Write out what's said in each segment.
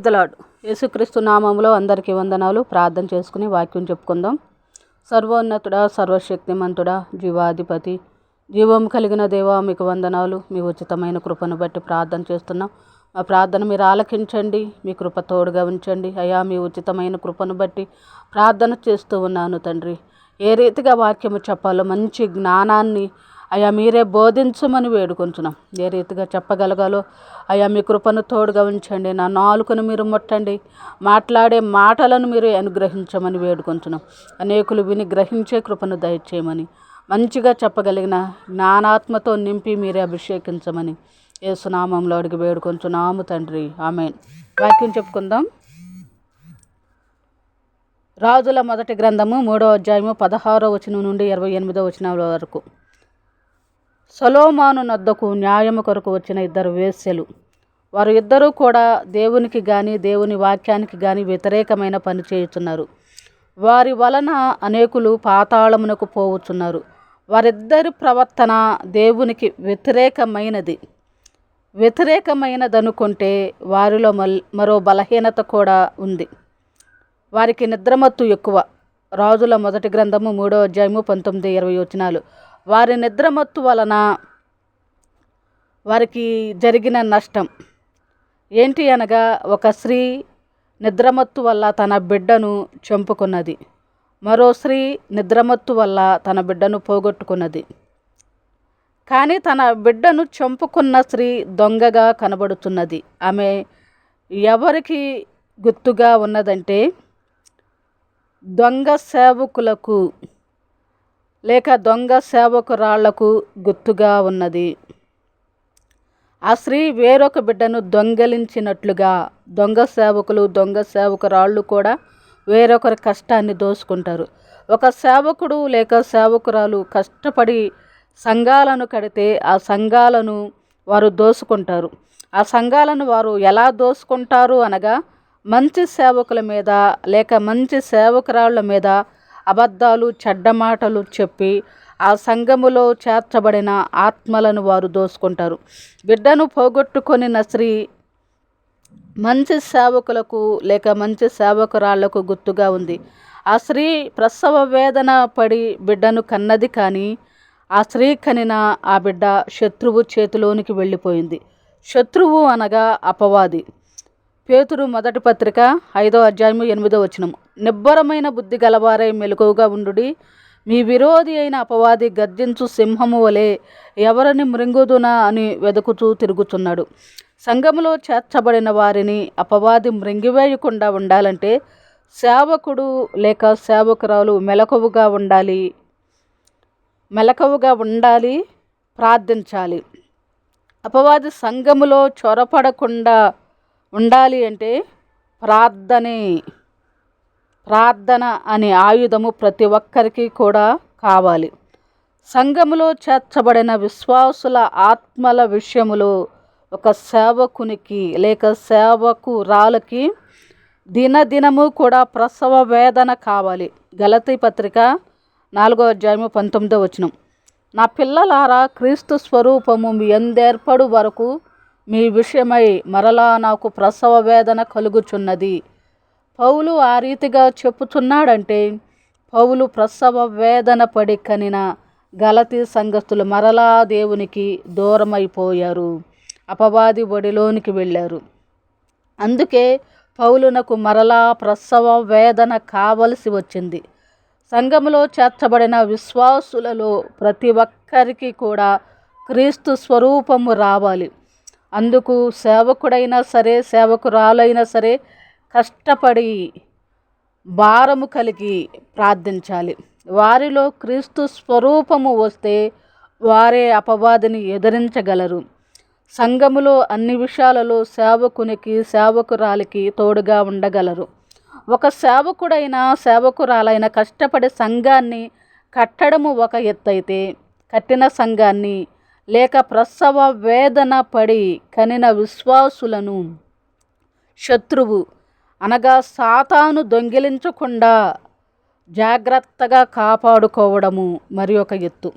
The Lord. యేసుక్రీస్తు నామంలో అందరికీ వందనాలు. ప్రార్థన చేసుకుని వాక్యం చెప్పుకుందాం. సర్వోన్నతుడా సర్వశక్తిమంతుడా జీవాధిపతి జీవం కలిగిన దేవా మీకు వందనాలు. మీ ఉచితమైన కృపను బట్టి ప్రార్థన చేస్తున్నాం. మా ప్రార్థన మీరు ఆలకించండి. మీ కృప తోడుగా ఉంచండి. అయా మీ ఉచితమైన కృపను బట్టి ప్రార్థన చేస్తూ ఉన్నాను తండ్రి. ఏ రీతిగా వాక్యము చెప్పాలో మంచి జ్ఞానాన్ని అయా మీరే బోధించమని వేడుకొంచున్నాం. ఏ రీతిగా చెప్పగలగాలో? అయా మీ కృపను తోడుగా ఉంచండి. నా నాలుకను మీరు ముట్టండి. మాట్లాడే మాటలను మీరు అనుగ్రహించమని వేడుకొంచున్నాం. అనేకులు విని గ్రహించే కృపను దయచేయమని మంచిగా చెప్పగలిగిన జ్ఞానాత్మతో నింపి మీరే అభిషేకించమని ఏసునామంలో అడిగి వేడుకొంచున్నాము తండ్రి. ఆమె వాక్యం చెప్పుకుందాం. రాజుల మొదటి గ్రంథము మూడో అధ్యాయము పదహారో వచనం నుండి ఇరవై ఎనిమిదో వచనాల వరకు. సొలోమాను నద్దకు న్యాయము కొరకు వచ్చిన ఇద్దరు వేశ్యలు. వారు ఇద్దరూ కూడా దేవునికి కానీ దేవుని వాక్యానికి కానీ వ్యతిరేకమైన పని చేయుచున్నారు. వారి వలన అనేకులు పాతాళమునకు పోవుచున్నారు. వారిద్దరి ప్రవర్తన దేవునికి వ్యతిరేకమైనది. వ్యతిరేకమైనదనుకుంటే వారిలో మల్ మరో బలహీనత కూడా ఉంది. వారికి నిద్రమత్తు ఎక్కువ. రాజుల మొదటి గ్రంథము మూడో అధ్యాయము పంతొమ్మిది ఇరవై వచనాలు. వారి నిద్రమత్తు వలన వారికి జరిగిన నష్టం. ఏంటి అనగా ఒక స్త్రీ నిద్రమత్తు వల్ల తన బిడ్డను చంపుకున్నది. మరో స్త్రీ నిద్రమత్తు వల్ల తన బిడ్డను పోగొట్టుకున్నది. కానీ తన బిడ్డను చంపుకున్న స్త్రీ దొంగగా కనబడుతున్నది. ఆమె ఎవరికి గుర్తుగా ఉన్నదంటే దొంగ సేవకులకు లేక దొంగ సేవకురాళ్ళకు గుర్తుగా ఉన్నది. ఆ స్త్రీ వేరొక బిడ్డను దొంగలించినట్లుగా దొంగ సేవకులు దొంగ సేవకురాళ్ళు కూడా వేరొకరి కష్టాన్ని దోసుకుంటారు ఒక సేవకుడు లేక సేవకురాలు కష్టపడి సంఘాలను కడితే ఆ సంఘాలను వారు దోసుకుంటారు ఆ సంఘాలను వారు ఎలా దోసుకుంటారు అనగా మంచి సేవకుల మీద లేక మంచి సేవకురాళ్ళ మీద అబద్ధాలు చెడ్డ మాటలు చెప్పి ఆ సంఘములో చేర్చబడిన ఆత్మలను వారు దోసుకుంటారు. బిడ్డను పోగొట్టుకొనిన స్త్రీ మంచి సేవకులకు లేక మంచి సేవకురాళ్ళకు గుర్తుగా ఉంది. ఆ స్త్రీ ప్రసవ వేదన పడి బిడ్డను కన్నది కానీ ఆ స్త్రీ కనిన ఆ బిడ్డ శత్రువు చేతిలోనికి వెళ్ళిపోయింది. శత్రువు అనగా అపవాది. పేతురు మొదటి పత్రిక ఐదో అధ్యాయము ఎనిమిదో వచనము. నిబ్బరమైన బుద్ధి గలవారై మెలకువగా ఉండుడి. మీ విరోధి అయిన అపవాది గర్జించు సింహము వలె ఎవరిని మృంగుదునా అని వెతుకుతూ తిరుగుతున్నాడు సంఘములో చేర్చబడిన వారిని అపవాది మృంగివేయకుండా ఉండాలంటే సేవకుడు లేక సేవకురాలు మెలకువగా ఉండాలి మెలకువగా ఉండాలి ప్రార్థించాలి. అపవాది సంఘములో చొరపడకుండా ఉండాలి అంటే ప్రార్థనే. ప్రార్థన అనే ఆయుధము ప్రతి ఒక్కరికి కూడా కావాలి. సంఘములో చేర్చబడిన విశ్వాసుల ఆత్మల విషయములో ఒక సేవకునికి లేక సేవకురాలకి దినదినము కూడా ప్రసవ వేదన కావాలి. గలతి పత్రిక నాలుగో అధ్యాయము పంతొమ్మిదో వచనం. నా పిల్లలారా క్రీస్తు స్వరూపము మీ ఎందేర్పడు వరకు మీ విషయమై మరలా నాకు ప్రసవ వేదన కలుగుచున్నది. పౌలు ఆ రీతిగా చెప్పుచున్నాడంటే పౌలు ప్రసవ వేదన పడి కనిన గలతీ సంఘస్థులు మరలా దేవునికి దూరమైపోయారు అపవాది ఒడిలోనికి వెళ్ళారు. అందుకే పౌలునకు మరలా ప్రసవ వేదన కావలసి వచ్చింది. సంఘములో చేర్చబడిన విశ్వాసులలో ప్రతి ఒక్కరికి కూడా క్రీస్తు స్వరూపము రావాలి. అందుకు సేవకుడైనా సరే సేవకురాలైనా సరే కష్టపడి భారము కలిగి ప్రార్థించాలి. వారిలో క్రీస్తు స్వరూపము వస్తే వారే అపవాదిని ఎదిరించగలరు. సంఘములో అన్ని విషయాలలో సేవకునికి సేవకురాలికి తోడుగా ఉండగలరు. ఒక సేవకుడైన సేవకురాలైన కష్టపడి సంఘాన్ని కట్టడము ఒక ఎత్తైతే కట్టిన సంఘాన్ని లేక ప్రసవ వేదన పడి కనిన విశ్వాసులను శత్రువు అనగా సాతాను దొంగిలించకుండా జాగ్రత్తగా కాపాడుకోవడము మరి ఒక ఎత్తు.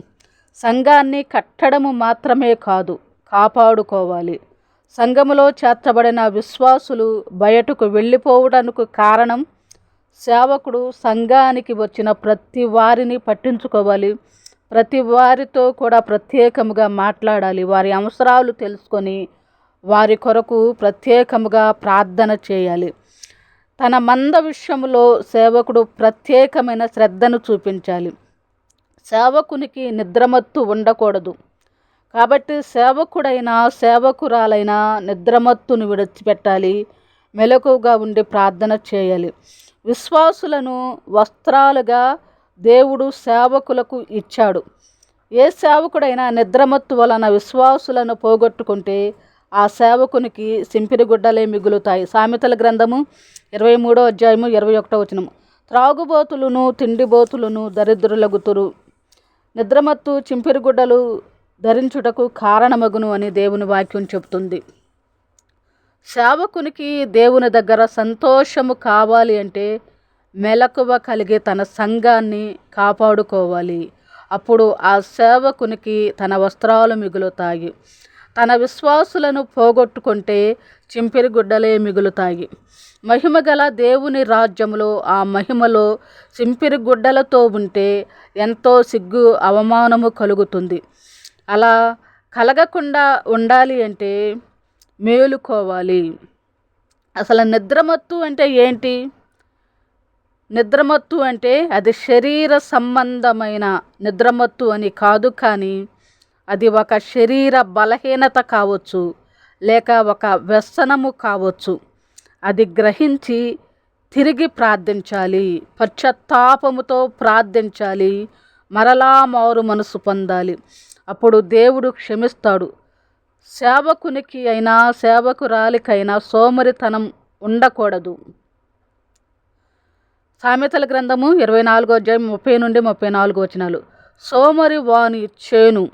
సంఘాన్ని కట్టడము మాత్రమే కాదు కాపాడుకోవాలి. సంఘములో చేర్చబడిన విశ్వాసులు బయటకు వెళ్ళిపోవడానికి కారణం సేవకుడు సంఘానికి వచ్చిన ప్రతి వారిని పట్టించుకోవాలి. ప్రతి వారితో కూడా ప్రత్యేకముగా మాట్లాడాలి. వారి అవసరాలు తెలుసుకొని వారి కొరకు ప్రత్యేకముగా ప్రార్థన చేయాలి. తన మంద విషయంలో సేవకుడు ప్రత్యేకమైన శ్రద్ధను చూపించాలి. సేవకునికి నిద్రమత్తు ఉండకూడదు. కాబట్టి సేవకుడైనా సేవకురాలైనా నిద్రమత్తును విడిచిపెట్టాలి. మెలకుగా ఉండి ప్రార్థన చేయాలి. విశ్వాసులను వస్త్రాలుగా దేవుడు సేవకులకు ఇచ్చాడు. ఏ సేవకుడైనా నిద్రమత్తు వలన విశ్వాసులను పోగొట్టుకుంటే ఆ సేవకునికి సింపిరి గుడ్డలే మిగులుతాయి. సామెతల గ్రంథము ఇరవై మూడో అధ్యాయము ఇరవై ఒకటో వచనము. త్రాగుబోతులను తిండిబోతులను దరిద్రులగుతురు. నిద్రమత్తు చింపిరిగుడ్డలు ధరించుటకు కారణమగును అని దేవుని వాక్యం చెబుతుంది. సేవకునికి దేవుని దగ్గర సంతోషము కావాలి అంటే మెలకువ కలిగి తన సంఘాన్ని కాపాడుకోవాలి. అప్పుడు ఆ సేవకునికి తన వస్త్రాలు మిగులుతాయి. తన విశ్వాసులను పోగొట్టుకుంటే చింపిరి గుడ్డలే మిగులుతాయి. మహిమ గల దేవుని రాజ్యములో ఆ మహిమలో చింపిరి గుడ్డలతో ఉంటే ఎంతో సిగ్గు అవమానము కలుగుతుంది. అలా కలగకుండా ఉండాలి అంటే మేలుకోవాలి. అసలు నిద్రమత్తు అంటే ఏంటి? నిద్రమత్తు అంటే అది శరీర సంబంధమైన నిద్రమత్తు అని కాదు కానీ అది ఒక శరీర బలహీనత కావచ్చు లేక ఒక వ్యసనము కావచ్చు. అది గ్రహించి తిరిగి ప్రార్థించాలి పశ్చాత్తాపముతో ప్రార్థించాలి మరలా మారు మనసు పొందాలి. అప్పుడు దేవుడు క్షమిస్తాడు. సేవకునికి అయినా సేవకురాలికైనా సోమరితనం ఉండకూడదు. సామెతల గ్రంథము ఇరవై నాలుగో అధ్యాయం ముప్పై నుండి ముప్పై నాలుగు వచనాలు. సోమరి వాని చేను.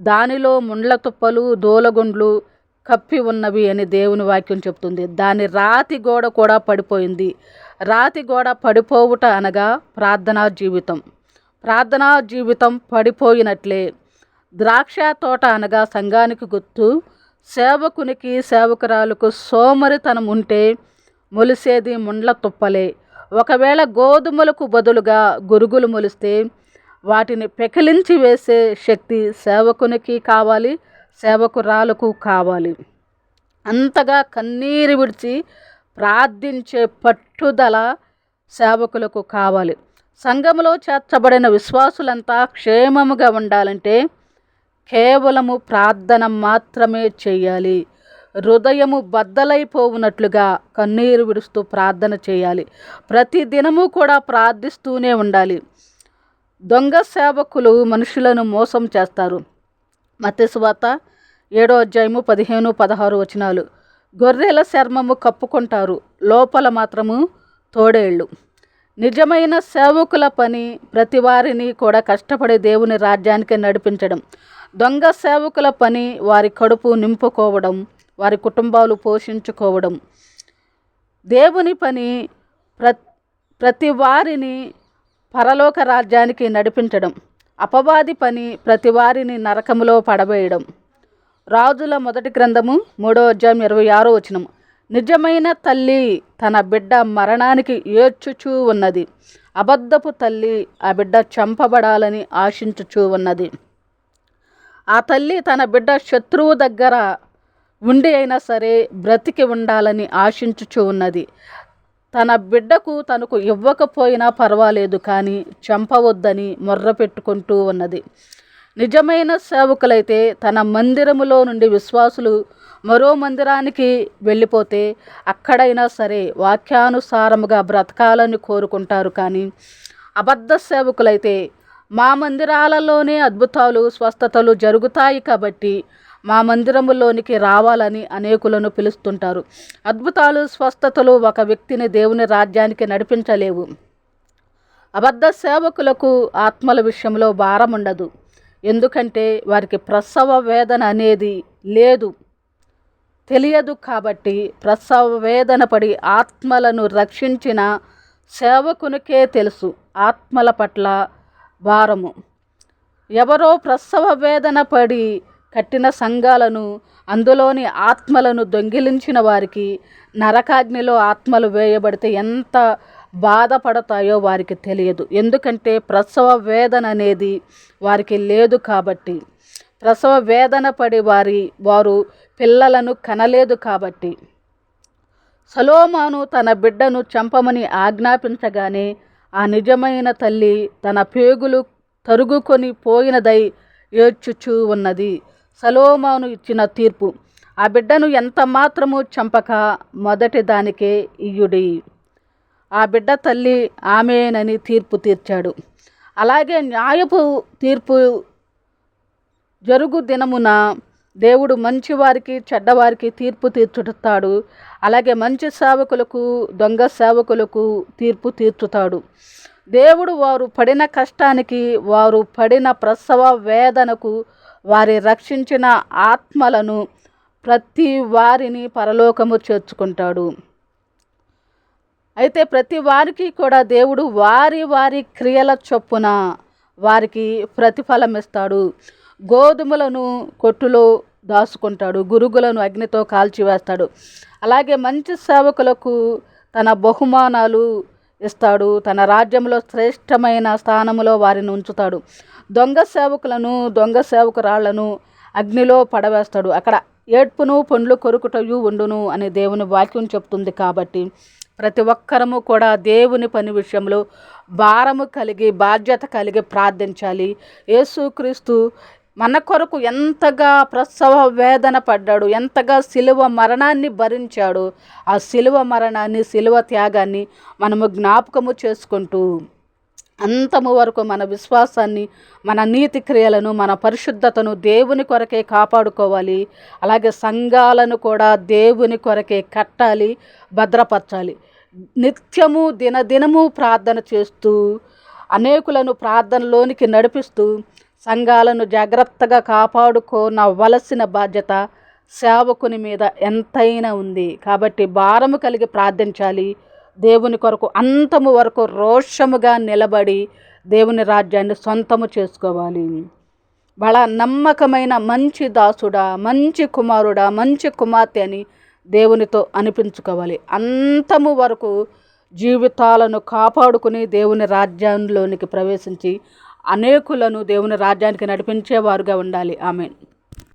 దానిలో ముండ్ల తుప్పలు దూలగుండ్లు కప్పి ఉన్నవి అని దేవుని వాక్యం చెప్తుంది. దాని రాతి గోడ కూడా పడిపోయింది. రాతి గోడ పడిపోవుట అనగా ప్రార్థనా జీవితం. ప్రార్థనా జీవితం పడిపోయినట్లే. ద్రాక్ష తోట అనగా సంఘానికి గుర్తు సేవకునికి సేవకురాలకు సోమరితనం ఉంటే మొలిసేది ముండ్ల తుప్పలే. ఒకవేళ గోధుమలకు బదులుగా గురుగులు మొలిస్తే వాటిని పెకిలించి వేసే శక్తి సేవకునికి కావాలి సేవకురాలకు కావాలి. అంతగా కన్నీరు విడిచి ప్రార్థించే పట్టుదల సేవకులకు కావాలి. సంఘములో చేర్చబడిన విశ్వాసులంతా క్షేమముగా ఉండాలంటే కేవలము ప్రార్థన మాత్రమే చేయాలి. హృదయము బద్దలైపోవునట్లుగా కన్నీరు విడుస్తూ ప్రార్థన చేయాలి. ప్రతి దినము కూడా ప్రార్థిస్తూనే ఉండాలి. దొంగ సేవకులు మనుషులను మోసం చేస్తారు. మత్స్వాత ఏడో అధ్యాయము పదిహేను పదహారు వచనాలు. గొర్రెల చర్మము కప్పుకుంటారు లోపల మాత్రము తోడేళ్ళు. నిజమైన సేవకుల పని ప్రతి వారిని కూడా కష్టపడి దేవుని రాజ్యానికి నడిపించడం. దొంగ సేవకుల పని వారి కడుపు నింపుకోవడం వారి కుటుంబాలు పోషించుకోవడం. దేవుని పని ప్ర ప్రతి వారిని పరలోక రాజ్యానికి నడిపించడం అపవాది పని ప్రతి వారిని నరకములో పడవేయడం. రాజుల మొదటి గ్రంథము మూడో అధ్యాయం ఇరవై ఆరో వచనం నిజమైన తల్లి తన బిడ్డ మరణానికి ఏడ్చుచూ ఉన్నది. అబద్ధపు తల్లి ఆ బిడ్డ చంపబడాలని ఆశించుచూ ఉన్నది. ఆ తల్లి తన బిడ్డ శత్రువు దగ్గర ఉండి అయినా సరే బ్రతికి ఉండాలని ఆశించుచూ ఉన్నది. తన బిడ్డకు తనకు ఇవ్వకపోయినా పర్వాలేదు కానీ చంపవద్దని మొర్ర పెట్టుకుంటూ ఉన్నది. నిజమైన సేవకులైతే తన మందిరములో నుండి విశ్వాసులు మరో మందిరానికి వెళ్ళిపోతే అక్కడైనా సరే వాక్యానుసారముగా బ్రతకాలని కోరుకుంటారు కానీ అబద్ధ సేవకులైతే మా మందిరాలలోనే అద్భుతాలు స్వస్థతలు జరుగుతాయి కాబట్టి మా మందిరములోనికి రావాలని అనేకులను పిలుస్తుంటారు. అద్భుతాలు స్వస్థతలు ఒక వ్యక్తిని దేవుని రాజ్యానికి నడిపించలేవు. అబద్ధ సేవకులకు ఆత్మల విషయంలో భారం ఉండదు. ఎందుకంటే వారికి ప్రసవ వేదన అనేది లేదు. తెలియదు కాబట్టి ప్రసవ వేదన పడి ఆత్మలను రక్షించిన సేవకునికే తెలుసు. ఆత్మల పట్ల భారము. ఎవరో ప్రసవ వేదన పడి కట్టిన సంఘాలను అందులోని ఆత్మలను దొంగిలించిన వారికి నరకాగ్నిలో ఆత్మలు వేయబడితే ఎంత బాధపడతాయో వారికి తెలియదు. ఎందుకంటే ప్రసవ వేదన అనేది వారికి లేదు కాబట్టి. ప్రసవ వేదన పడి వారి వారు పిల్లలను కనలేదు కాబట్టి. సలోమాను తన బిడ్డను చంపమని ఆజ్ఞాపించగానే ఆ నిజమైన తల్లి తన పేగులు తరుగుకొని పోయినదై ఏడ్చుచూ ఉన్నది. సలోమాను ఇచ్చిన తీర్పు. ఆ బిడ్డను ఎంత మాత్రము చంపక మొదటి దానికే ఇయ్యుడి ఆ బిడ్డ తల్లి ఆమెనని తీర్పు తీర్చాడు. అలాగే న్యాయపు తీర్పు జరుగు దినమున దేవుడు మంచివారికి చెడ్డవారికి తీర్పు తీర్చుతాడు. అలాగే మంచి సేవకులకు దొంగ సేవకులకు తీర్పు తీర్చుతాడు. దేవుడు వారు పడిన కష్టానికి వారు పడిన ప్రసవ వేదనకు వారి రక్షించిన ఆత్మలను ప్రతి వారిని పరలోకము చేర్చుకుంటాడు. అయితే ప్రతి వారికి కూడా దేవుడు వారి వారి క్రియల చొప్పున వారికి ప్రతిఫలం ఇస్తాడు. గోధుమలను కొట్టులో దాచుకుంటాడు గురుగులను అగ్నితో కాల్చివేస్తాడు. అలాగే మంచి సేవకులకు తన బహుమానాలు ఇస్తాడు. తన రాజ్యంలో శ్రేష్టమైన స్థానములో వారిని ఉంచుతాడు. దొంగ సేవకులను దొంగ సేవకురాళ్ళను అగ్నిలో పడవేస్తాడు. అక్కడ ఏడ్పును పండ్లు కొరుకుటయు ఉండును అని దేవుని వాక్యం చెప్తుంది కాబట్టి ప్రతి ఒక్కరము కూడా దేవుని పని విషయంలో భారము కలిగి బాధ్యత కలిగి ప్రార్థించాలి. యేసుక్రీస్తు మన కొరకు ఎంతగా ప్రసవ వేదన పడ్డాడు ఎంతగా సిలువ మరణాన్ని భరించాడు ఆ సిలువ మరణాన్ని సిలువ త్యాగాన్ని మనము జ్ఞాపకము చేసుకుంటూ అంతము వరకు మన విశ్వాసాన్ని మన నీతి క్రియలను మన పరిశుద్ధతను దేవుని కొరకే కాపాడుకోవాలి. అలాగే సంఘాలను కూడా దేవుని కొరకే కట్టాలి భద్రపరచాలి. నిత్యము దినదినము ప్రార్థన చేస్తూ అనేకులను ప్రార్థనలోనికి నడిపిస్తూ సంఘాలను జాగ్రత్తగా కాపాడుకోనవ్వలసిన బాధ్యత సేవకుని మీద ఎంతైనా ఉంది. కాబట్టి భారము కలిగి ప్రార్థించాలి. దేవుని కొరకు అంతము వరకు రోషముగా నిలబడి దేవుని రాజ్యాన్ని సొంతము చేసుకోవాలి. బల నమ్మకమైన మంచి దాసుడా మంచి కుమారుడా మంచి కుమార్తె అని దేవునితో అనిపించుకోవాలి. అంతము వరకు జీవితాలను కాపాడుకుని దేవుని రాజ్యంలోనికి ప్రవేశించి అనేకులను దేవుని రాజ్యానికి నడిపించేవారుగా ఉండాలి. ఆమె